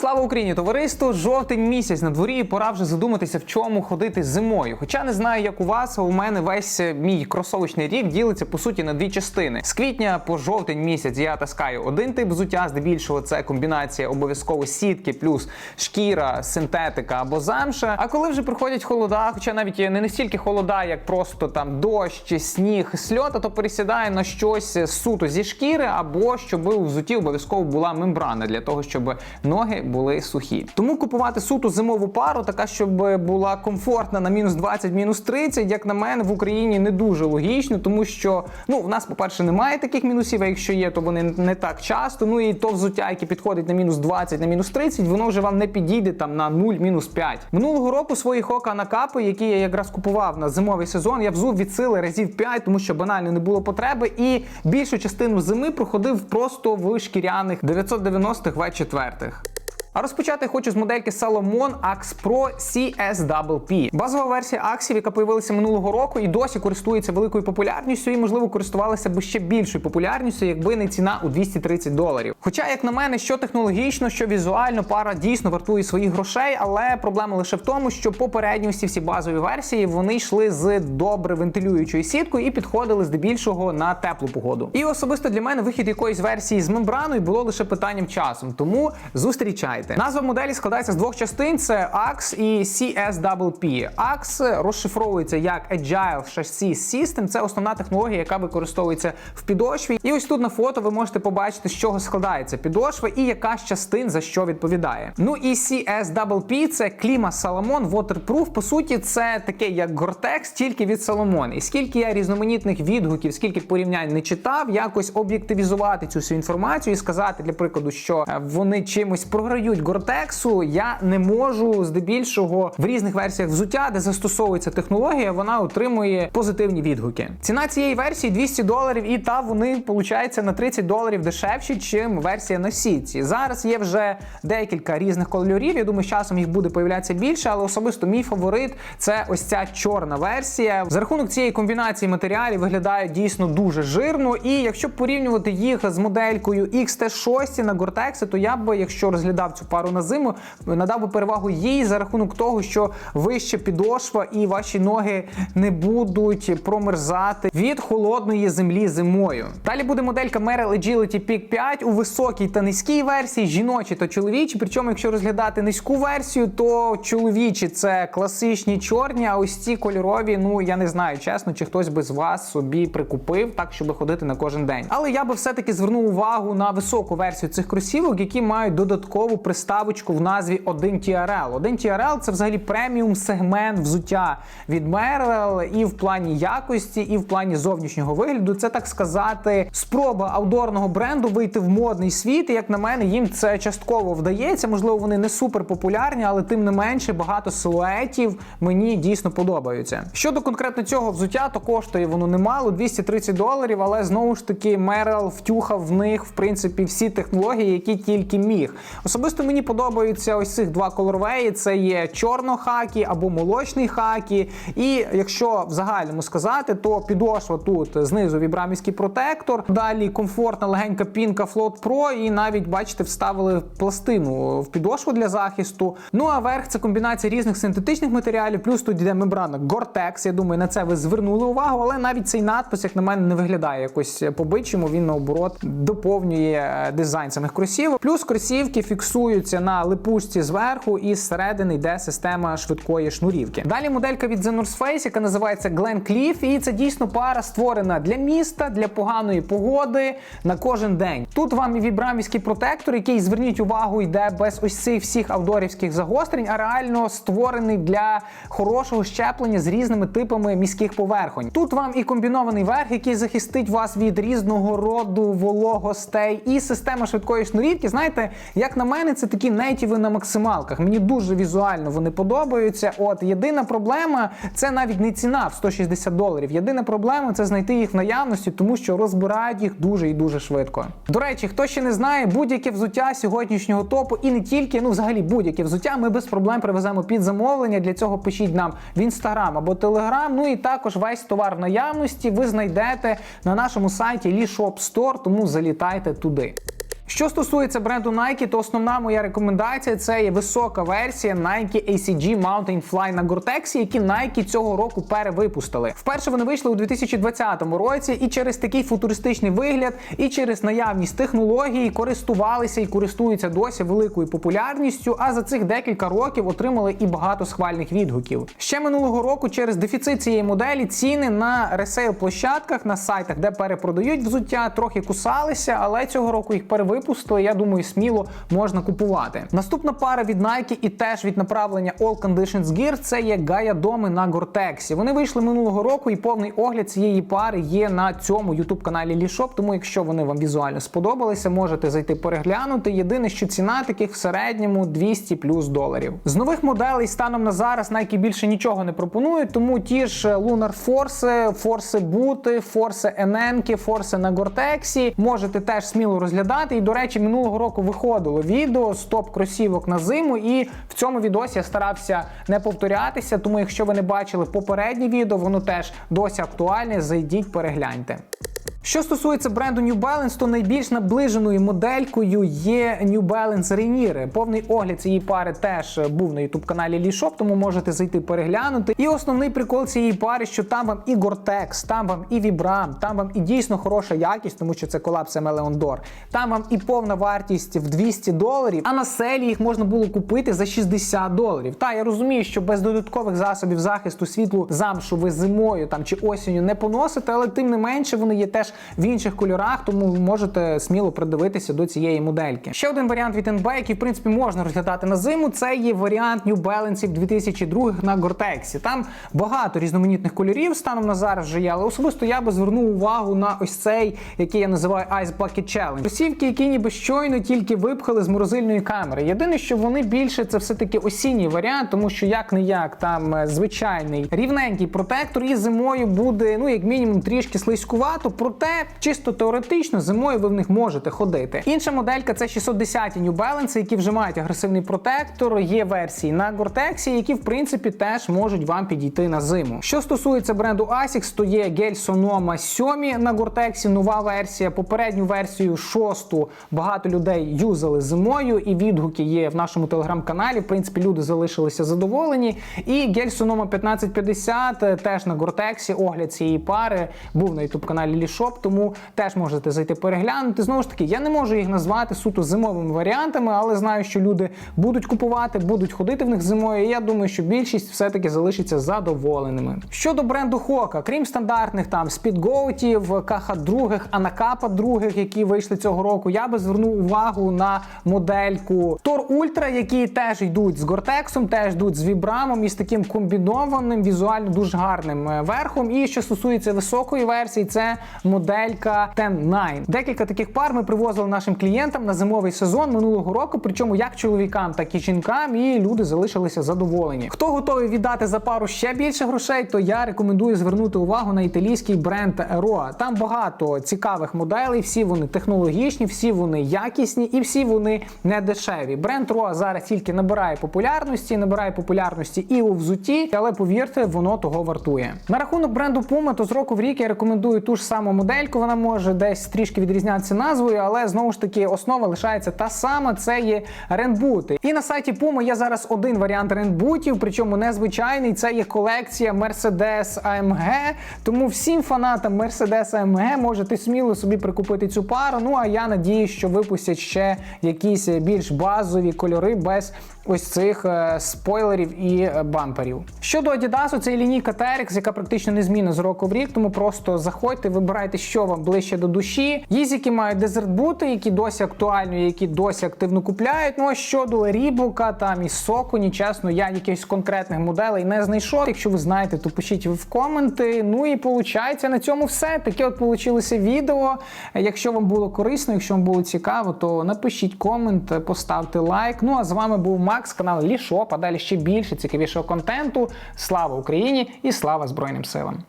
Слава Україні, товариство! Жовтень місяць на дворі. Пора вже задуматися, в чому ходити зимою. Хоча не знаю, як у вас, а у мене весь е, мій кросовочний рік ділиться по суті на дві частини. З квітня по жовтень місяць я таскаю один тип взуття, здебільшого це комбінація обов'язково сітки плюс шкіра, синтетика або замша. А коли вже приходять холода, хоча навіть не настільки холода, як просто там дощ, сніг, сльота, то пересідаю на щось суто зі шкіри, або щоб у взутті обов'язково була мембрана для того, щоб ноги були сухі. Тому купувати суто зимову пару, така, щоб була комфортна на мінус 20, мінус 30, як на мене, в Україні не дуже логічно, тому що ну в нас, по-перше, немає таких мінусів, а якщо є, то вони не так часто. Ну і то взуття, яке підходить на мінус 20, на мінус 30, воно вже вам не підійде там на 0, мінус 5. Минулого року свої хока на капи, які я якраз купував на зимовий сезон, я взув від сили разів 5, тому що банально не було потреби, і більшу частину зими проходив просто в шкіряних 990-х В4. А розпочати хочу з модельки Salomon Axe Pro CSWP. Базова версія аксів, яка появилася минулого року, і досі користується великою популярністю, і можливо користувалася б ще більшою популярністю, якби не ціна у 230 доларів. Хоча, як на мене, що технологічно, що візуально пара дійсно вартує своїх грошей, але проблема лише в тому, що попередні всі всі базові версії вони йшли з добре вентилюючою сіткою і підходили здебільшого на теплу погоду. І особисто для мене вихід якоїсь версії з мембраною було лише питанням часу. Тому зустрічайте. Назва моделі складається з двох частин: це AX і CSWP. AX розшифровується як Agile Chassis System. Це основна технологія, яка використовується в підошві. І ось тут на фото ви можете побачити, з чого складається підошва і яка з частин за що відповідає. Ну і CSWP це кліма Salomon Waterproof. По суті, це таке як Gore-Tex, тільки від Salomon. І скільки я різноманітних відгуків, скільки порівнянь не читав, якось об'єктивізувати цю всю інформацію і сказати, для прикладу, що е, вони чимось програють Гортексу, я не можу здебільшого в різних версіях взуття, де застосовується технологія, вона отримує позитивні відгуки. Ціна цієї версії 200 доларів, і та вони получаються на 30 доларів дешевші, чим версія на сітці. Зараз є вже декілька різних кольорів. Я думаю, з часом їх буде появлятися більше, але особисто мій фаворит це ось ця чорна версія. За рахунок цієї комбінації матеріалів виглядає дійсно дуже жирно. І якщо порівнювати їх з моделькою XT6 на Gore-Tex, то я б, якщо розглядав цю пару на зиму, надав би перевагу їй за рахунок того, що вище підошва і ваші ноги не будуть промерзати від холодної землі зимою. Далі буде моделька Merrell Agility Peak 5 у високій та низькій версії, жіночі та чоловічі. Причому, якщо розглядати низьку версію, то чоловічі це класичні чорні, а ось ці кольорові, ну я не знаю чесно, чи хтось би з вас собі прикупив так, щоб ходити на кожен день. Але я би все-таки звернув увагу на високу версію цих кросівок, які мають додаткову приставочку в назві 1TRL. 1TRL це взагалі преміум сегмент взуття від Merrell і в плані якості, і в плані зовнішнього вигляду. Це так сказати, спроба аудорного бренду вийти в модний світ. І як на мене, їм це частково вдається. Можливо, вони не супер популярні, але тим не менше багато силуетів мені дійсно подобаються. Щодо конкретно цього взуття, то коштує воно немало 230 доларів, але знову ж таки Merrell втюхав в них в принципі всі технології, які тільки міг. Особисто мені подобаються ось цих два колорвеї: це є чорно-хакі або молочний хакі. І якщо в загальному сказати, то підошва тут знизу вібрамівський протектор, далі комфортна легенька пінка Float Pro, і навіть бачите, вставили пластину в підошву для захисту. Ну а верх це комбінація різних синтетичних матеріалів, плюс тут йде мембрана Gore-Tex. Я думаю, на це ви звернули увагу, але навіть цей надпис, як на мене, не виглядає якось по-бичому. Він наоборот доповнює е, дизайн самих кросівок. Плюс кросівки фіксуються на липучці зверху, і зсередини йде система швидкої шнурівки. Далі моделька від The Face, яка називається Glen Cliff, і це дійсно пара створена для міста, для поганої погоди на кожен день. Тут вам і вібрамівський протектор, який зверніть увагу, йде без ось цих всіх авдорівських загострень, а реально створений для хорошого щеплення з різними типами міських поверхонь. Тут вам і комбінований верх, який захистить вас від різного роду вологостей, і система швидкої шнурівки. Знаєте, як на мене, це такі нейтіви на максималках. Мені дуже візуально вони подобаються. От єдина проблема це навіть не ціна в 160 доларів. Єдина проблема це знайти їх в наявності, тому що розбирають їх дуже і дуже швидко. До речі, хто ще не знає, будь-яке взуття сьогоднішнього топу і не тільки, ну взагалі будь-яке взуття ми без проблем привеземо під замовлення. Для цього пишіть нам в інстаграм або телеграм. Ну і також весь товар в наявності ви знайдете на нашому сайті Lee Store, тому залітайте туди. Що стосується бренду Nike, то основна моя рекомендація це є висока версія Nike ACG Mountain Fly на Gore-Tex, які Nike цього року перевипустили. Вперше вони вийшли у 2020 році, і через такий футуристичний вигляд, і через наявність технологій користувалися і користуються досі великою популярністю. А за цих декілька років отримали і багато схвальних відгуків. Ще минулого року через дефіцит цієї моделі ціни на ресейл площадках на сайтах, де перепродають взуття, трохи кусалися, але цього року їх перевипустили. Я думаю, сміло можна купувати. Наступна пара від Nike і теж від направлення All Conditions Gear – це є Gaia Доми на Gore-Tex. Вони вийшли минулого року, і повний огляд цієї пари є на цьому youtube каналі Лішоп. Тому, якщо вони вам візуально сподобалися, можете зайти переглянути. Єдине, що ціна таких в середньому 200 плюс доларів. З нових моделей станом на зараз Nike більше нічого не пропонують, тому ті ж Lunar Force, Force Бути, Force NN, Force на Gore-Tex можете теж сміло розглядати. До речі, минулого року виходило відео з топ кросівок на зиму, і в цьому відосі я старався не повторятися. Тому, якщо ви не бачили попереднє відео, воно теж досі актуальне. Зайдіть, перегляньте. Що стосується бренду New Balance, то найбільш наближеною моделькою є New Balance Rainier. Повний огляд цієї пари теж був на youtube каналі Лішоп, тому можете зайти переглянути. І основний прикол цієї пари, що там вам і Gore-Tex, там вам і Vibram, там вам і дійсно хороша якість, тому що це колапс Dor. Там вам і повна вартість в 200 доларів, а на селі їх можна було купити за 60 доларів. Та я розумію, що без додаткових засобів захисту світлу замшу ви зимою там чи осінню не поносите, але тим не менше вони є теж в інших кольорах, тому ви можете сміло придивитися до цієї модельки. Ще один варіант від NB, який в принципі можна розглядати на зиму. Це є варіант New Balance 2002 на Gore-Tex. Там багато різноманітних кольорів станом на зараз вже є, але особисто я би звернув увагу на ось цей, який я називаю Ice Bucket Challenge. Кросівки, які ніби щойно тільки випхали з морозильної камери. Єдине, що вони більше це все таки осінній варіант, тому що як не як там е, звичайний рівненький протектор, і зимою буде ну як мінімум трішки слизькувато, проте чисто теоретично зимою ви в них можете ходити. Інша моделька це 610 New Balance, які вже мають агресивний протектор. Є версії на Gore-Tex, які в принципі теж можуть вам підійти на зиму. Що стосується бренду Asics, то є гель Sonoma 7 на Gore-Tex, нова версія. Попередню версію шосту багато людей юзали зимою, і відгуки є в нашому телеграм-каналі. В принципі, люди залишилися задоволені. І гель Sonoma 1550 е, теж на Gore-Tex, огляд цієї пари був на youtube каналі Лішоп, тому теж можете зайти переглянути. Знову ж таки, я не можу їх назвати суто зимовими варіантами, але знаю, що люди будуть купувати, будуть ходити в них зимою. І я думаю, що більшість все-таки залишиться задоволеними. Щодо бренду Хока, крім стандартних там спідгоутів, каха других, анакапа других, які вийшли цього року, я би звернув увагу на модельку Тор Ультра, які теж йдуть з Гортексом, теж йдуть з вібрамом і з таким комбінованим, візуально дуже гарним е, верхом. І що стосується високої версії, це моделька Ten 9. Декілька таких пар ми привозили нашим клієнтам на зимовий сезон минулого року. Причому як чоловікам, так і жінкам, і люди залишилися задоволені. Хто готовий віддати за пару ще більше грошей, то я рекомендую звернути увагу на італійський бренд Roa. Там багато цікавих моделей, всі вони технологічні, всі вони якісні і всі вони не дешеві. Бренд Roa зараз тільки набирає популярності, набирає популярності і у взуті, але повірте, воно того вартує. На рахунок бренду Puma, то з року в рік я рекомендую ту ж саму модельку. Вона може десь трішки відрізнятися назвою, але знову ж таки основа лишається та сама. Це є ренбути. І на сайті Puma є зараз один варіант ренбутів, причому незвичайний. Це є колекція Mercedes AMG. Тому всім фанатам Mercedes AMG можете сміло собі прикупити цю пару. Ну а я надіюсь, що випустять ще якісь більш базові кольори без ось цих е, спойлерів і е, бамперів. Щодо Adidas, це лінійка Terex, яка практично не змінна з року в рік, тому просто заходьте, вибирайте, що вам ближче до душі. Їзіки мають дезертбути, які досі актуальні, які досі активно купляють. Ну а щодо Рібука там і Соконі, чесно, я якихось конкретних моделей не знайшов. Якщо ви знаєте, то пишіть в коменти. Ну і виходить, на цьому все. Таке от получилося відео. Якщо вам було корисно, якщо вам було цікаво, то напишіть комент, поставте лайк. Ну а з вами був Макс, канал Лішо, а ще більше цікавішого контенту. Слава Україні і слава Збройним силам!